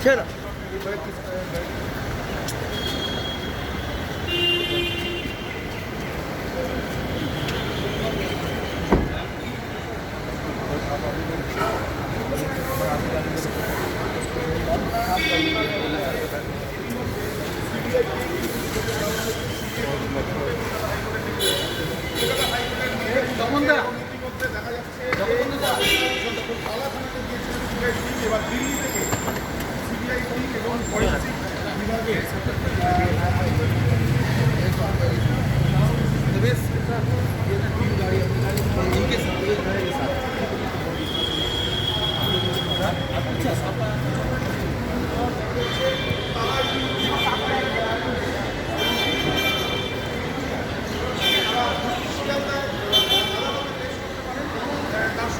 चलो 정원다. ছেড়ে এবার দিল্লি সিবিআই এবং ফরেন্সিক বিভাগের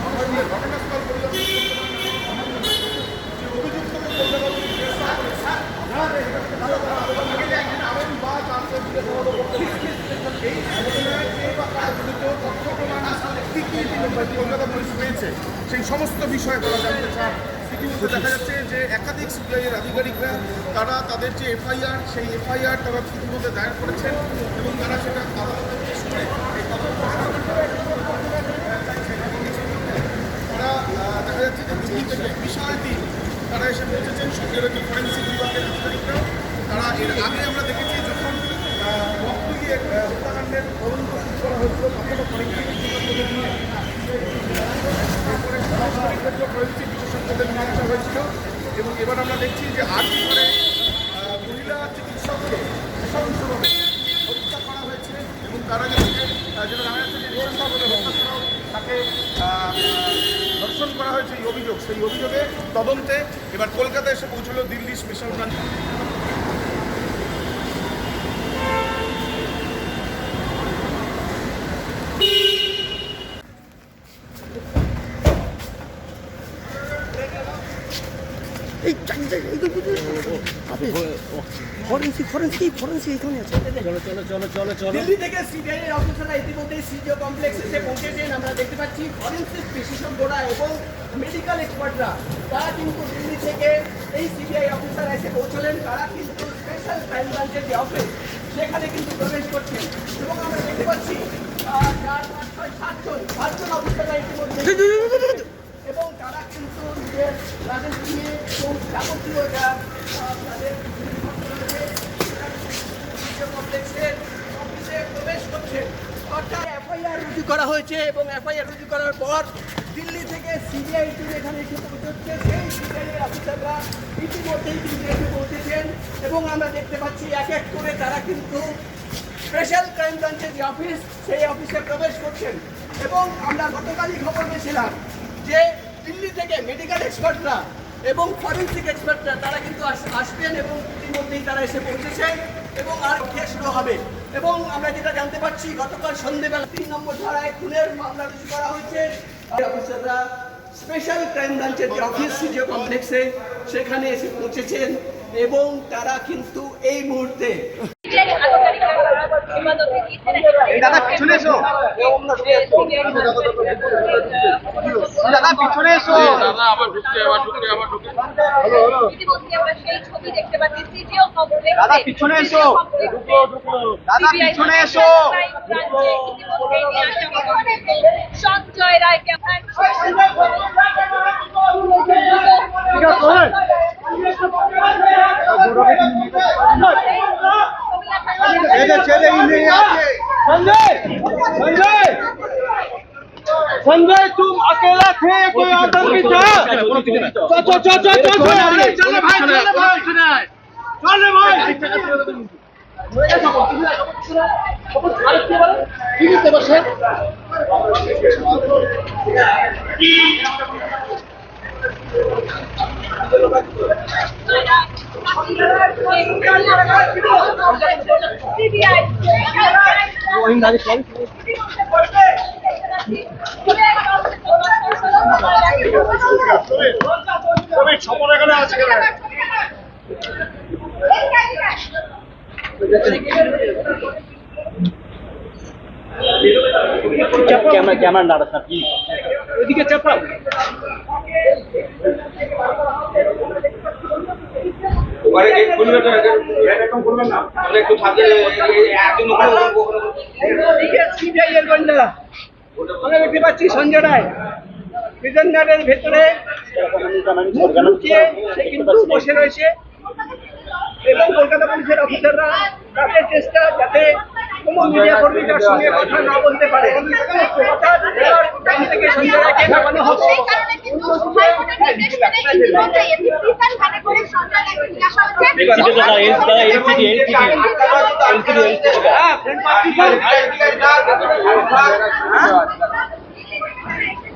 সঙ্গে ঘটনাস্থল পরিদর্শন করতে পারেন যে অভিযুক্তকে কলকাতা পুলিশ গ্রেফতার করেছে। আগে যে একজন আইন বা তারকে জিজ্ঞাসাবাদ করতে পারে। এই ঘটনায় কে বা কার বিরুদ্ধে তথ্য প্রমাণ কি কি পেয়েছে, সেই সমস্ত বিষয়ে তারা জানতে চান ইতিমধ্যে দেখা যাচ্ছে যে একাধিক সিবিআইয়ের আধিকারিকরা, তারা তাদের যে এফআইআর সেই এফআইআর তারা ইতিমধ্যে দায়ের করেছেন এবং তারা সেটা আদালতে পেশ করে এই তদন্ত তারা আহ, দেখা যাচ্ছে যে দিল্লি থেকে বিশাল টিম তারা এসে পৌঁছেছেন সঙ্গে রয়েছে ফরেন্সিক বিভাগের আধিকারিকরাও তারা এর আগে আমরা দেখেছি যখন মকবুলিয়ে হত্যাকাণ্ডের তদন্ত শুরু করা হয়েছিল তখনও ফরেন্সিক বিশেষজ্ঞদের নিয়ে এরপরে সরাসরি ক্ষেত্রে ফরেন্সিক বিশেষজ্ঞদের নিয়ে আসা হয়েছিল এবং এবার আমরা দেখছি যে আর কি করে মহিলা চিকিৎসককে নৃশংসভাবে হত্যা করা হয়েছে এবং তারা যাচ্ছে যেটা জানা যাচ্ছে যে নৃশংসভাবে হত্যা তাকে ধর্ষণ করা হয়েছে এই অভিযোগ। সেই অভিযোগে তদন্তে এবার কলকাতা এসে পৌঁছলো দিল্লি স্পেশাল ব্রাঞ্চ এই ফরেন্সিক ফরেন্সিক ফরেন্সিক এখানে আছে। দিল্লি থেকে সিবিআই এর অফিসাররা ইতিমধ্যে সিজিও কমপ্লেক্সে এসে পৌঁছেছেন আমরা দেখতে পাচ্ছি ফরেন্সিক বিশেষজ্ঞরা এবং মেডিকেল এক্সপার্টরা তারা কিন্তু দিল্লি থেকে এই সিবিআই অফিসাররা এসে পৌঁছলেন। তারা কিন্তু স্পেশাল ক্রাইম ব্রাঞ্চের যে অফিস সেখানে কিন্তু প্রবেশ করছেন এবং আমরা দেখতে পাচ্ছি চার পাঁচ ছয় সাতজন সাতজন অফিসাররা ইতিমধ্যে এবং তারা কিন্তু নিজের তাদের নিয়ে যাবতীয় যা তাদের প্রবেশ করছে অর্থাৎ এফআইআর রুজু করা হয়েছে এবং এফআইআর রুজু করার পর দিল্লি থেকে সিবিআই এখানে এসে পৌঁছচ্ছে। অফিসাররা ইতিমধ্যেই কিন্তু এসে এবং আমরা দেখতে পাচ্ছি এক এক করে তারা কিন্তু স্পেশাল ক্রাইম ব্রাঞ্চের যে অফিস সেই অফিসে প্রবেশ করছেন। এবং আমরা গতকালই খবর পেয়েছিলাম যে দিল্লি থেকে মেডিকেল এক্সপার্টরা এবং ফরেন্সিক এক্সপার্টরা তারা কিন্তু আসবেন এবং ইতিমধ্যেই তারা এসে পৌঁছেছেন এবং আর কেস শুরু হবে। এবং আমরা যেটা জানতে পারছি, গতকাল সন্ধ্যেবেলা তিন নম্বর ধারায় খুনের মামলা রুজু করা হয়েছে। অফিসাররা স্পেশাল ক্রাইম ব্রাঞ্চের যে অফিস সিজিও কমপ্লেক্সে সেখানে এসে পৌঁছেছেন এবং তারা কিন্তু এই মুহূর্তে দাদা পিছনে এসো। দাদা পিছনে এসো। ইতিমধ্যে আমরা সেই ছবি দেখতে পাচ্ছি সিজিও কমপ্লেক্স দাদা, পিছনে এসো। দাদা, পিছনে এসো। সঞ্জয় রায়কে ছেলে ছেলে ইনে আছে। संजय संजय संजय तुम अकेला थे कोई आतंकी था चल चल चल चल चल चल चल भाई चल भाई चल भाई সিবিআই ক্যামেরা ক্যামেরা নাড়া স্যার প্লিজ ওইদিকে চাপাও ওখানে গেট খুলবে তো এরকম করবেন না তাহলে একটু থাকে একদিন এদিকে সিবিআই এর গন্ডা আমরা দেখতে পাচ্ছি সঞ্জয় রায় প্রিজন গার্ডের ভেতরে সে বসে রয়েছে। এবং কলকাতা পুলিশের অফিসাররা তাদের চেষ্টা যাতে কোনো মিডিয়া কর্মী সঙ্গে কথা না বলতে পারে সেই কারণে কিন্তু হাইকোর্টের নির্দেশ মেনে ইতিমধ্যে এসপি বিধান খানে করে সঞ্জয় নিয়ে আসা হচ্ছে আমরা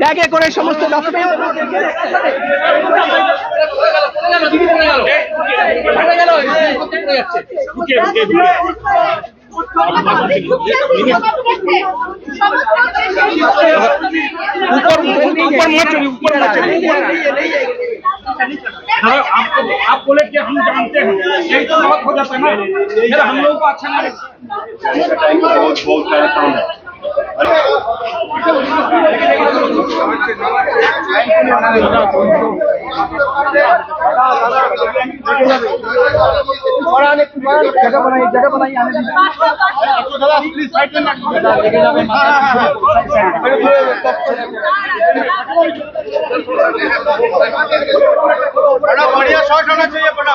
ব্যাগে করে সমস্ত ডকুমেন্ট ऊपर ऊपर मत चलिए ऊपर मत चलिए हाँ, आपको आप बोले कि हम जानते हैं यही तो बहुत हो जाता है ना फिर हम लोगों को अच्छा नहीं लगता बहुत बहुत सारे काम है जगह बनाइए जगह बनाइए आने दीजिए बड़ा बढ़िया शॉट होना चाहिए बड़ा